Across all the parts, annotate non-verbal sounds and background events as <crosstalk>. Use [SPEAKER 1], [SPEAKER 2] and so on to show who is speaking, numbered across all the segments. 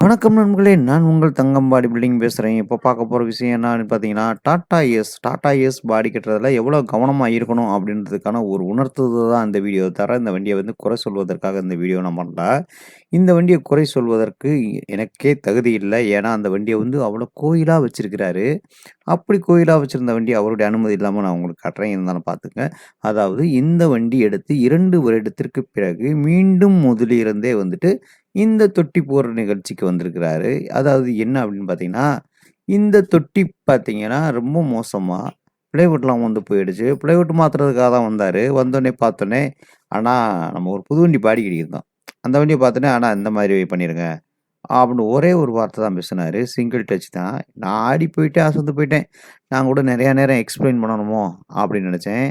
[SPEAKER 1] வணக்கம் நண்பர்களே! நான் உங்கள் தங்கம்பாடி பில்டிங் பேசுகிறேன் இப்போ பார்க்க போகிற விஷயம் என்னன்னு பார்த்தீங்கன்னா, Tata ace Tata ace body கட்டுறதுல எவ்வளோ கவனமாக இருக்கணும் அப்படின்றதுக்கான ஒரு உணர்த்துதல் தான் இந்த வீடியோ. தர இந்த வண்டியை வந்து குறை சொல்வதற்காக இந்த வீடியோ நான் பண்ணல. இந்த வண்டியை குறை சொல்வதற்கு எனக்கே தகுதி இல்லை ஏன்னா, அந்த வண்டியை வந்து அவ்வளோ கோயிலாக வச்சிருக்கிறாரு. அப்படி கோயிலாக வச்சுருந்த வண்டி அவருடைய அனுமதி இல்லாமல் நான் உங்களுக்கு காட்டுறேன். இருந்தாலும் பார்த்துங்க. அதாவது இந்த வண்டி எடுத்து இரண்டு வருடத்திற்கு பிறகு மீண்டும் முதலிருந்தே வந்துட்டு இந்த தொட்டி போடுற நிகழ்ச்சிக்கு வந்திருக்கிறாரு. அதாவது என்ன அப்படின்னு பார்த்தீங்கன்னா, இந்த தொட்டி பார்த்தீங்கன்னா, ரொம்ப மோசமாக பிளைவுட்லாம் வந்து போயிடுச்சு. பிளைவுட் மாத்துறதுக்காக தான் வந்தார் வந்தோடனே பார்த்தோன்னே "அண்ணா நம்ம ஒரு புது வண்டி பாடிக்கிட்டு இருந்தோம். அந்த வண்டியை பார்த்தோன்னே அண்ணா இந்த மாதிரி பண்ணிடுங்க அப்படின்னு ஒரே ஒரு வார்த்தை தான் பேசினார் சிங்கிள் டச் தான். நான் ஆடி போயிட்டேன், அசந்து போயிட்டேன். நான் கூட நிறையா நேரம் எக்ஸ்ப்ளைன் பண்ணணுமோ அப்படின்னு நினச்சேன்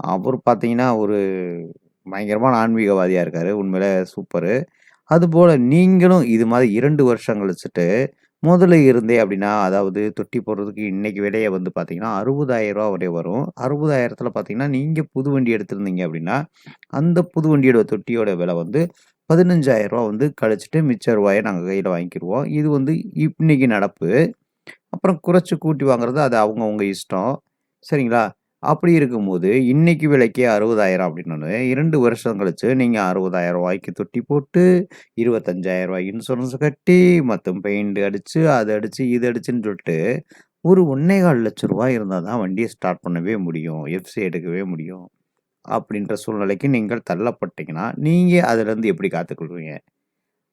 [SPEAKER 1] அப்புறம் பார்த்தீங்கன்னா, ஒரு பயங்கரமான ஆன்மீகவாதியாக இருக்கார் உண்மையில சூப்பரு. அதுபோல் நீங்களும் இது மாதிரி இரண்டு வருஷம் கழிச்சுட்டு, முதல்ல இருந்தே அப்படின்னா, அதாவது தொட்டி போடுறதுக்கு இன்னைக்கு விலைய வந்து பார்த்தீங்கன்னா, அறுபதாயிரம் ரூபா வரை வரும். 60,000த்துல பார்த்தீங்கன்னா, நீங்கள் புது வண்டி எடுத்திருந்தீங்க அப்படின்னா, அந்த புது வண்டியோட தொட்டியோட விலை வந்து பதினஞ்சாயிரம் ரூபா வந்து கழிச்சிட்டு மிச்ச ரூபாயை நாங்கள் கையில் வாங்கிக்கிடுவோம் இது வந்து இன்னைக்கு நடப்பு. அப்புறம் குறைச்சி கூட்டி வாங்குறது அது அவங்கவுங்க இஷ்டம். சரிங்களா? அப்படி இருக்கும்போது, இன்னைக்கு விலைக்கே 60,000 அப்படின்னோனே, 2 வருஷம் கழிச்சு நீங்கள் அறுபதாயிரம் ரூபாய்க்கு தொட்டி போட்டு, இருபத்தஞ்சாயிரம் ரூபாய் இன்சூரன்ஸ் கட்டி, மற்றும் பெயிண்ட் அடித்து அது அடித்து இது அடிச்சுன்னு சொல்லிட்டு, ஒரு ஒன்றேகால் லட்சம் ரூபாய் இருந்தால் தான் வண்டியை ஸ்டார்ட் பண்ணவே முடியும். எஃப்சி எடுக்கவே முடியும். அப்படின்ற சூழ்நிலைக்கு நீங்கள் தள்ளப்பட்டீங்கன்னா, நீங்கள் அதுலேருந்து எப்படி காத்துக்கொள்வீங்க?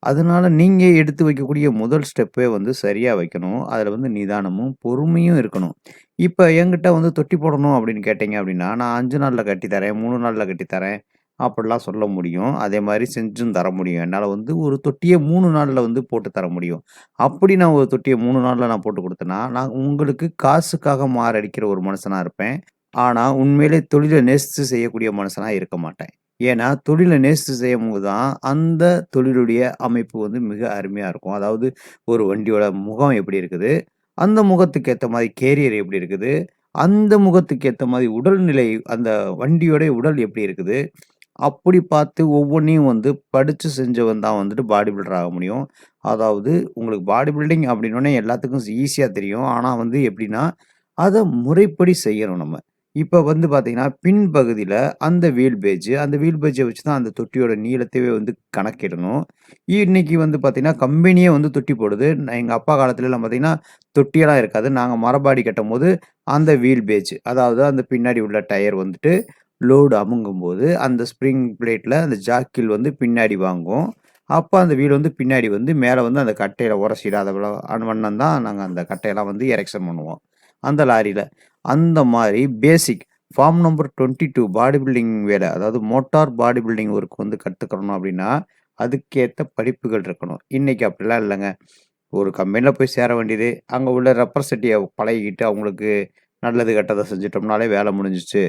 [SPEAKER 1] அதனால நீங்கள் எடுத்து வைக்கக்கூடிய முதல் ஸ்டெப்பே வந்து சரியாக வைக்கணும். அதில் வந்து நிதானமும், பொறுமையும் இருக்கணும். இப்போ என்கிட்ட வந்து தொட்டி போடணும் அப்படின்னு கேட்டீங்க அப்படின்னா, நான் அஞ்சு நாளில் கட்டி தரேன், மூணு நாளில் கட்டி தரேன், அப்படிலாம் சொல்ல முடியும். அதே மாதிரி செஞ்சும் தர முடியும். என்னால் வந்து ஒரு தொட்டியை மூணு நாளில் வந்து போட்டு தர முடியும். அப்படி நான் ஒரு தொட்டியை மூணு நாளில் நான் போட்டு கொடுத்தேன்னா நான் உங்களுக்கு காசுக்காக மாரடிக்கிற ஒரு மனுஷனாக இருப்பேன். ஆனால் உண்மையிலே தொழிலை நேசித்து செய்யக்கூடிய மனுஷனாக இருக்க மாட்டேன். ஏன்னா, தொழிலை நேசித்து செய்யும் செய்யும்போது தான், அந்த தொழிலுடைய அமைப்பு வந்து மிக அருமையாக இருக்கும். அதாவது ஒரு வண்டியோட முகம் எப்படி இருக்குது? அந்த முகத்துக்கு ஏற்ற மாதிரி கேரியர் எப்படி இருக்குது? அந்த முகத்துக்கு ஏற்ற மாதிரி உடல்நிலை அந்த வண்டியோடைய உடல் எப்படி இருக்குது? அப்படி பார்த்து ஒவ்வொன்றையும் வந்து படித்து செஞ்சவன் தான் வந்துட்டு பாடி பில்டர் ஆக முடியும். அதாவது உங்களுக்கு பாடி பில்டிங் அப்படின்னோனே எல்லாத்துக்கும் ஈஸியாக தெரியும். ஆனால் வந்து எப்படின்னா, அதை முறைப்படி செய்யணும் நம்ம. இப்போ வந்து பார்த்தீங்கன்னா, பின்பகுதியில் அந்த வீல் பேஜ் அந்த வீல் பேஜை வச்சு தான் அந்த தொட்டியோட நீளத்தையே வந்து கணக்கிடணும். இன்னைக்கு வந்து பார்த்தீங்கன்னா, கம்பெனியே வந்து தொட்டி போடுது. எங்கள் அப்பா காலத்துலலாம் பார்த்தீங்கன்னா, தொட்டியெல்லாம் இருக்காது. நாங்கள் மரபாடி கட்டும்போது, அந்த வீல் பேஜ் அதாவது அந்த பின்னாடி உள்ள டயர் வந்துட்டு லோடு அமுங்கும் போது அந்த ஸ்ப்ரிங் பிளேட்டில் அந்த ஜாக்கில் வந்து பின்னாடி வாங்கும். அப்போ அந்த வீல் வந்து பின்னாடி வந்து மேலே வந்து அந்த கட்டையில் உரசிடாத வண்ணம் தான் நாங்கள் அந்த கட்டையெல்லாம் வந்து எரெக்ஷன் பண்ணுவோம். அந்த லாரியில் அந்த மாதிரி basic form number 22 body building வேலை. அதாவது மோட்டார் பாடி பில்டிங் ஒர்க் வந்து கற்றுக்கணும் அப்படின்னா, அதுக்கேற்ற படிப்புகள் இருக்கணும். இன்றைக்கி அப்படிலாம் இல்லைங்க. ஒரு கம்பெனியில் போய் சேர வேண்டியது, அங்கே உள்ள ரெப்ரசன்டேட்டிவ் பழகிக்கிட்டு அவங்களுக்கு நல்லது கெட்டதை செஞ்சுட்டோம்னாலே வேலை முடிஞ்சிச்சு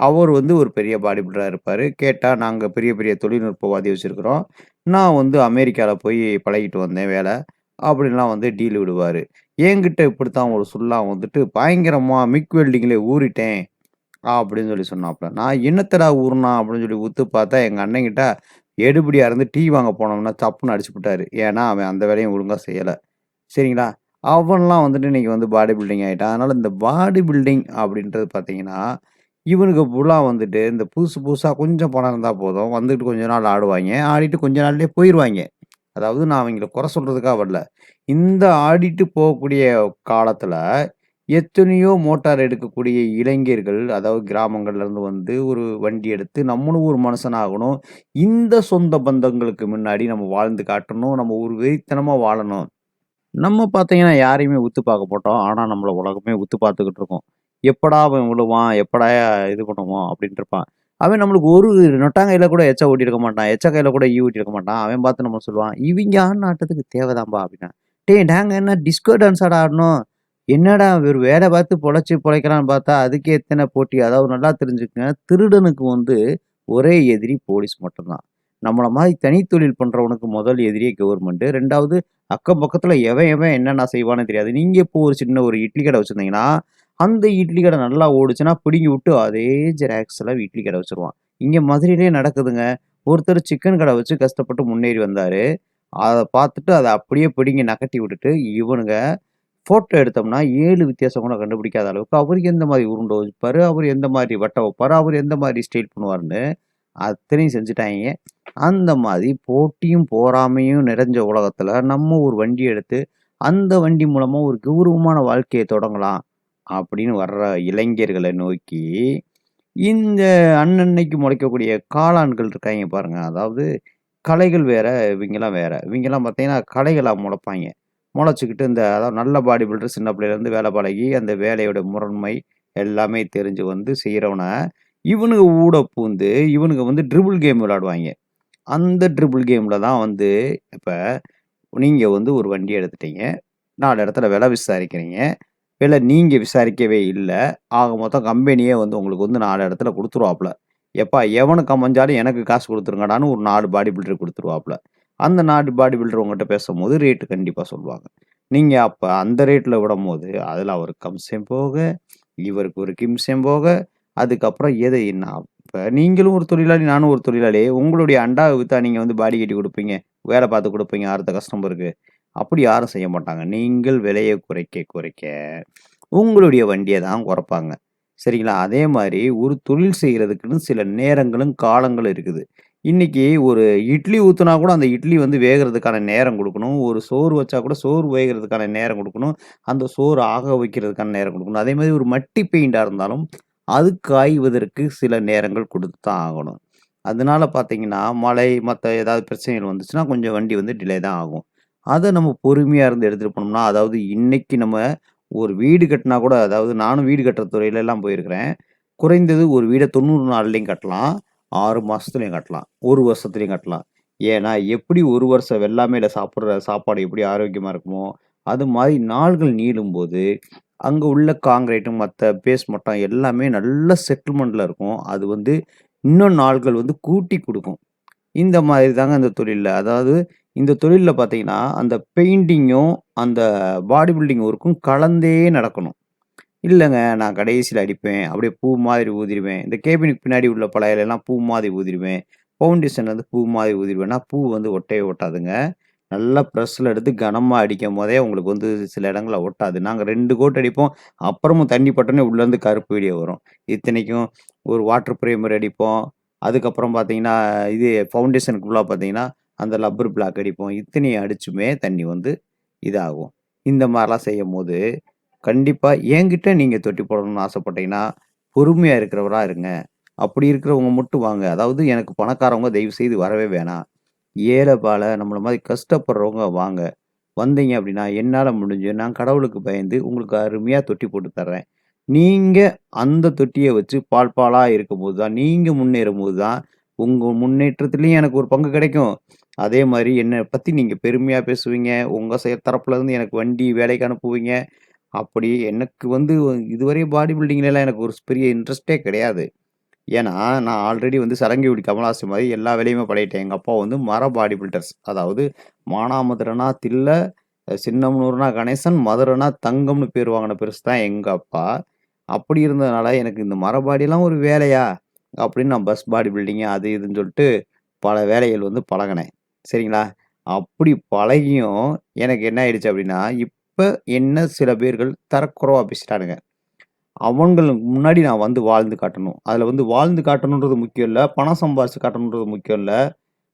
[SPEAKER 1] அவர் வந்து ஒரு பெரிய பாடி பில்டராக இருப்பார். கேட்டால் நாங்கள் பெரிய பெரிய தொழில்நுட்பவாதி வச்சுருக்குறோம். நான் வந்து அமெரிக்காவில் போய் பழகிட்டு வந்தேன் வேலை. அப்படின்லாம் வந்து டீல் விடுவார் என்கிட்ட இப்படித்தான் ஒரு சுல்லா வந்துட்டு பயங்கரமாக மிக் வெல்டிங்கில் ஊறிட்டேன். அப்படின்னு சொல்லி சொன்னாப்புல நான் "என்னத்தடா ஊறினா அப்படின்னு சொல்லி உத்து பார்த்தா, எங்கள் அண்ணங்கிட்ட எடுபடியாக இருந்து டீ வாங்க போனோம்னா சப்புன்னு விட்டாரு ஏன்னா, அவன் அந்த வேலையும் ஒழுங்காக செய்யலை சரிங்களா? அவன்லாம் வந்துட்டு இன்றைக்கி வந்து பாடி பில்டிங் ஆயிட்டான். அதனால் இந்த பாடி பில்டிங் அப்படின்றது பார்த்தீங்கன்னா, இவனுக்கு ஃபுல்லாக வந்துட்டு இந்த புதுசு புதுசாக கொஞ்சம் பணம் இருந்தால் போதும். வந்துட்டு கொஞ்ச நாள் ஆடுவாங்க ஆடிட்டு கொஞ்ச நாள்லேயே போயிடுவாங்க அதாவது நான் அவங்கள குறை சொல்கிறதுக்காக வரல. இந்த ஆடிட்டு போகக்கூடிய காலத்தில் எத்தனையோ மோட்டார் எடுக்கக்கூடிய இளைஞர்கள், அதாவது கிராமங்கள்லேருந்து வந்து ஒரு வண்டி எடுத்து நம்மளும் ஒரு மனுஷனாகணும். இந்த சொந்த பந்தங்களுக்கு முன்னாடி நம்ம வாழ்ந்து காட்டணும். நம்ம ஒரு வெறித்தனமாக வாழணும். நம்ம பார்த்தீங்கன்னா, யாரையுமே உத்து பார்க்க போட்டோம் ஆனால் நம்மளை உலகமே உத்து பார்த்துக்கிட்டு இருக்கோம் எப்படா அவன் விழுவான்? எப்படா இது பண்ணுவோம்? அப்படின்ட்டு இருப்பான். அவன் நம்மளுக்கு ஒரு நொட்டாங்கையில் கூட எச்சா ஓட்டியிருக்க மாட்டான். எச்ச கையில் கூட ஈ ஓட்டியிருக்க மாட்டான். அவன் பார்த்து நம்ம சொல்லுவான், இவங்க ஆடுன ஆட்டத்துக்கு தேவைதான்பா" அப்படின்னா "டேய் நாங்கள் என்ன டிஸ்கோ டான்ஸர்டாக ஆடணும் என்னடா ஒரு வேலை பார்த்து பொழைச்சி பொழைக்கிறான்னு பார்த்தா, அதுக்கே எத்தனை போட்டி." அதாவது நல்லா தெரிஞ்சுக்கங்க, திருடனுக்கு வந்து ஒரே எதிரி போலீஸ் மட்டும்தான் நம்மளை மாதிரி தனித்தொழில் பண்ணுறவனுக்கு முதல் எதிரியே கவர்மெண்ட்டு ரெண்டாவது அக்கம் பக்கத்தில் எவன் எவன் என்னென்ன செய்வான்னு தெரியாது. நீங்கள் இப்போ ஒரு சின்ன ஒரு இட்லி கடை வச்சிருந்தீங்கன்னா, அந்த இட்லி கடை நல்லா ஓடுச்சுன்னா, பிடுங்கி விட்டு அதே ஜெராக்ஸில் இட்லி கடை வச்சுருவான். இங்கே மதுரையிலேயே நடக்குதுங்க. ஒருத்தர் சிக்கன் கடை வச்சு கஷ்டப்பட்டு முன்னேறி வந்தார் அதை பார்த்துட்டு அதை அப்படியே பிடுங்கி நகட்டி விட்டுட்டு, இவனுங்க ஃபோட்டோ எடுத்தோம்னா ஏழு வித்தியாசம் கூட கண்டுபிடிக்காத அளவுக்கு அவருக்கு எந்த மாதிரி உருண்ட வைப்பாரு, அவர் எந்த மாதிரி வட்டை வைப்பாரு, அவர் எந்த மாதிரி ஸ்டைல் பண்ணுவாருன்னு அத்தனையும் செஞ்சுட்டாங்க அந்த மாதிரி போட்டியும், போராமையும் நிறைஞ்ச உலகத்தில் நம்ம ஒரு வண்டி எடுத்து, அந்த வண்டி மூலமாக ஒரு கௌரவமான வாழ்க்கையை தொடங்கலாம் அப்படின்னு வர்ற இளைஞர்களை நோக்கி, இந்த அன்னன்னைக்கு முளைக்கக்கூடிய காளான்கள் இருக்காய்ங்க பாருங்க. அதாவது கலைகள் வேற, இவங்கெல்லாம் வேற. இவங்கெல்லாம் பார்த்தீங்கன்னா, கலைகளாக முளைப்பாங்க முளைச்சிக்கிட்டு இந்த அதாவது நல்ல பாடி பில்டர் சின்ன பிள்ளையிலேருந்து வேலை பழகி, அந்த வேலையோட முரண்மை எல்லாமே தெரிஞ்சு வந்து செய்கிறவனை இவனுங்க ஊட பூந்து, இவனுங்க வந்து ட்ரிபிள் கேம் விளையாடுவாங்க அந்த ட்ரிபிள் கேமில் தான் வந்து இப்போ நீங்கள் வந்து ஒரு வண்டி எடுத்துட்டீங்க. நாலு இடத்துல விலை விசாரிக்கிறீங்க. விலை நீங்கள் விசாரிக்கவே இல்லை ஆக மொத்தம் கம்பெனியே வந்து உங்களுக்கு வந்து நாலு இடத்துல கொடுத்துருவாப்புல எப்பா எவனுக்கு அமைஞ்சாலும் எனக்கு காசு கொடுத்துருங்கடான்னு ஒரு நாலு பாடி பில்டர் கொடுத்துருவாப்புல அந்த நாலு பாடி பில்டர் உங்கள்கிட்ட பேசும்போது ரேட்டு கண்டிப்பாக சொல்லுவாங்க. நீங்கள் அப்போ அந்த ரேட்ல விடும்போது, அதில் அவருக்கு கம்சம் போக, இவருக்கு ஒரு கிம்சம் போக, அதுக்கப்புறம் எதை என்ன இப்போ நீங்களும் ஒரு தொழிலாளி, நானும் ஒரு தொழிலாளி. உங்களுடைய அண்டாவை விற்றா நீங்கள் வந்து பாடி கட்டி கொடுப்பீங்க வேலை பார்த்து கொடுப்பீங்க அடுத்த கஸ்டமருக்கு. அப்படி யாரும் செய்ய மாட்டாங்க. நீங்கள் விலையை குறைக்க குறைக்க, உங்களுடைய வண்டியை தான் குறைப்பாங்க. சரிங்களா? அதே மாதிரி ஒரு தொழில் செய்கிறதுக்குன்னு சில நேரங்களும், காலங்களும் இருக்குது. இன்றைக்கி ஒரு இட்லி ஊற்றுனா கூட அந்த இட்லி வந்து வேகிறதுக்கான நேரம் கொடுக்கணும் ஒரு சோறு வச்சா கூட சோறு வேகிறதுக்கான நேரம் கொடுக்கணும் அந்த சோறு ஆக வைக்கிறதுக்கான நேரம் கொடுக்கணும் அதே மாதிரி ஒரு மட்டி பெயிண்டாக இருந்தாலும், அது காய்வதற்கு சில நேரங்கள் கொடுத்து தான் ஆகணும். அதனால பார்த்தீங்கன்னா, மழை மற்ற ஏதாவது பிரச்சனைகள் வந்துச்சுன்னா, கொஞ்சம் வண்டி வந்து டிலே தான் ஆகும். அதை நம்ம பொறுமையாக இருந்து எடுத்துகிட்டு போனோம்னா, அதாவது இன்னைக்கு நம்ம ஒரு வீடு கட்டினா கூட அதாவது நானும் வீடு கட்டுற துறையிலலாம் போயிருக்கிறேன். குறைந்தது ஒரு வீடை தொண்ணூறு நாள்லையும் கட்டலாம். ஆறு மாதத்துலையும் கட்டலாம். ஒரு வருஷத்துலையும் கட்டலாம். ஏன்னா, எப்படி ஒரு வருஷம் வெள்ளாமையில் சாப்பிட்ற சாப்பாடு எப்படி ஆரோக்கியமாக இருக்குமோ, அது மாதிரி நாள்கள் நீளும்போது, அங்கே உள்ள கான்கிரீட்டும், மற்ற பேஸ் மட்டம் எல்லாமே நல்ல செட்டில்மெண்ட்டில் இருக்கும். அது வந்து இன்னும் நாள்கள் வந்து கூட்டி கொடுக்கும் இந்த மாதிரி தாங்க இந்த தொழிலில் அதாவது இந்த தொழிலில் பார்த்தீங்கன்னா, அந்த பெயிண்டிங்கும், அந்த பாடி பில்டிங் ஒர்க்கும் கலந்தே நடக்கணும். இல்லைங்க நான் கடைசியில் அடிப்பேன். அப்படியே பூ மாதிரி ஊதிருவேன். இந்த கேபினுக்கு பின்னாடி உள்ள பலகையிலலாம் பூ மாதிரி ஊதிருவேன். ஃபவுண்டேஷன் வந்து பூ மாதிரி ஊதிருவேன்னா, பூ வந்து ஒட்டையே ஒட்டாதுங்க. நல்லா ப்ரெஸ்ஸில் எடுத்து கனமாக அடிக்கும் போதே உங்களுக்கு வந்து சில இடங்களில் ஒட்டாது. நாங்கள் ரெண்டு கோட் அடிப்போம். அப்புறமும் தண்ணி பட்டோன்னே உள்ளேருந்து கருப்பு வீடியோ வரும். இத்தனைக்கும் ஒரு வாட்டர் ப்ரேமர் அடிப்போம். அதுக்கப்புறம் பார்த்தீங்கன்னா, இது ஃபவுண்டேஷனுக்குள்ளே பார்த்தீங்கன்னா, அந்த லப்பர் பிளாக் அடிப்போம். இத்தனையும் அடிச்சுமே தண்ணி வந்து இதாகும். இந்த மாரிலாம் செய்யும்போது, கண்டிப்பாக என்கிட்ட நீங்கள் தொட்டி போடணும்னு ஆசைப்பட்டீங்கன்னா, பொறுமையாக இருக்கிறவராக இருங்க. அப்படி இருக்கிறவங்க மட்டும் வாங்க. அதாவது எனக்கு பணக்காரவங்க தயவு செய்து வரவே வேணாம். ஏழை பால நம்மளை மாதிரி கஷ்டப்படுறவங்க வாங்க. வந்தீங்க அப்படின்னா, என்னால் முடிஞ்சு நான் கடவுளுக்கு பயந்து உங்களுக்கு அருமையாக தொட்டி போட்டு தர்றேன். நீங்கள் அந்த தொட்டியை வச்சு பால் பாலாக இருக்கும்போது தான், நீங்க முன்னேறும்போது தான், உங்கள் முன்னேற்றத்துலேயும் எனக்கு ஒரு பங்கு கிடைக்கும். அதே மாதிரி என்னை பற்றி நீங்கள் பெருமையாக பேசுவீங்க. உங்கள் சைடு தரப்புலருந்து எனக்கு வண்டி வேலைக்கு அனுப்புவீங்க. அப்படி எனக்கு வந்து இதுவரை பாடி பில்டிங்லாம் எனக்கு ஒரு பெரிய இன்ட்ரெஸ்ட்டே கிடையாது. ஏன்னா, நான் ஆல்ரெடி வந்து சரங்கிவிடி கமலாசி மாதிரி எல்லா வேலையுமே பழகிட்டேன். எங்கள் அப்பா வந்து மர பாடி பில்டர்ஸ். அதாவது மானாமதுரனா தில்ல, சின்னமனூர்னா கணேசன், மதுரனா தங்கம்னு பேர் வாங்கின பெருசு தான் எங்கள் அப்பா. அப்படி இருந்ததுனால எனக்கு இந்த மரபாடியெல்லாம் ஒரு வேலையா? அப்படின்னு நான் பஸ் பாடி பில்டிங்கு அது இதுன்னு சொல்லிட்டு பல வேலைகள் வந்து பழகினேன் சரிங்களா? அப்படி பழகியும் எனக்கு என்ன ஆயிடுச்சு அப்படின்னா, இப்போ என்ன சில பேர்கள் தரக்குறைவா பேசிட்டானுங்க. அவங்களுக்கு முன்னாடி நான் வந்து வாழ்ந்து காட்டணும். அதில் வந்து வாழ்ந்து காட்டணுன்றது முக்கியம் இல்லை பணம் சம்பாரிச்சு காட்டணுன்றது முக்கியம் இல்லை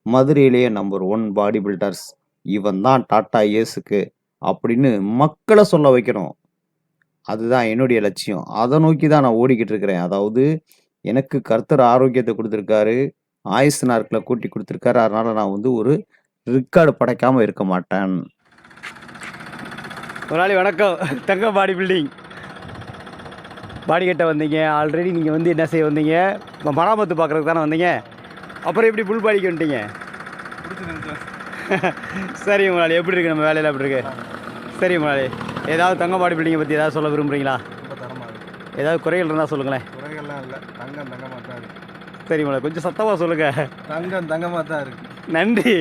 [SPEAKER 1] மதுரையிலேயே நம்பர் ஒன் பாடி பில்டர்ஸ். இவன் தான் டாட்டா ஏஸுக்கு அப்படின்னு மக்களை சொல்ல வைக்கணும். அதுதான் என்னுடைய லட்சியம். அத நோக்கி தான் நான் ஓடிக்கிட்டு இருக்கிறேன். அதாவது எனக்கு கர்த்தர் ஆரோக்கியத்த குடுத்திருக்காரு. ஆயுசு நாட்கள கூட்டி குடுத்திருக்காரு. அதனால நான் வந்து ஒரு ரெக்கார்ட் படைக்காம இருக்க மாட்டேன்.
[SPEAKER 2] முதலாளி வணக்கம். தங்கம் பாடி பில்டிங். பாடி கட்ட வந்தீங்க. ஆல்ரெடி நீங்க வந்து என்ன செய்ய வந்தீங்க? மராமத்து பார்க்கறதுக்கு தானே வந்தீங்க? அப்புறம் எப்படி புல் பாடிக்கு வந்துட்டீங்க? <laughs> சரி முதலாளி எப்படி இருக்கு நம்ம வேலையெல்லாம் எப்படி இருக்கு? சரி முதலாளி. ஏதாவது தங்கம் பாடி பில்டிங்கை பத்தி ஏதாவது சொல்ல விரும்புறீங்களா?
[SPEAKER 3] ரொம்ப தரமா இருக்கு.
[SPEAKER 2] ஏதாவது குறைகள் இருந்தா சொல்லுங்களேன்.
[SPEAKER 3] குறைகள்லாம் இல்ல. தங்கம் தங்கமா தான் இருக்கு.
[SPEAKER 2] சரி முதலாளி கொஞ்சம் சத்தமா சொல்லுங்க.
[SPEAKER 3] தங்கம் தங்கமா தான் இருக்கு.
[SPEAKER 2] நன்றி.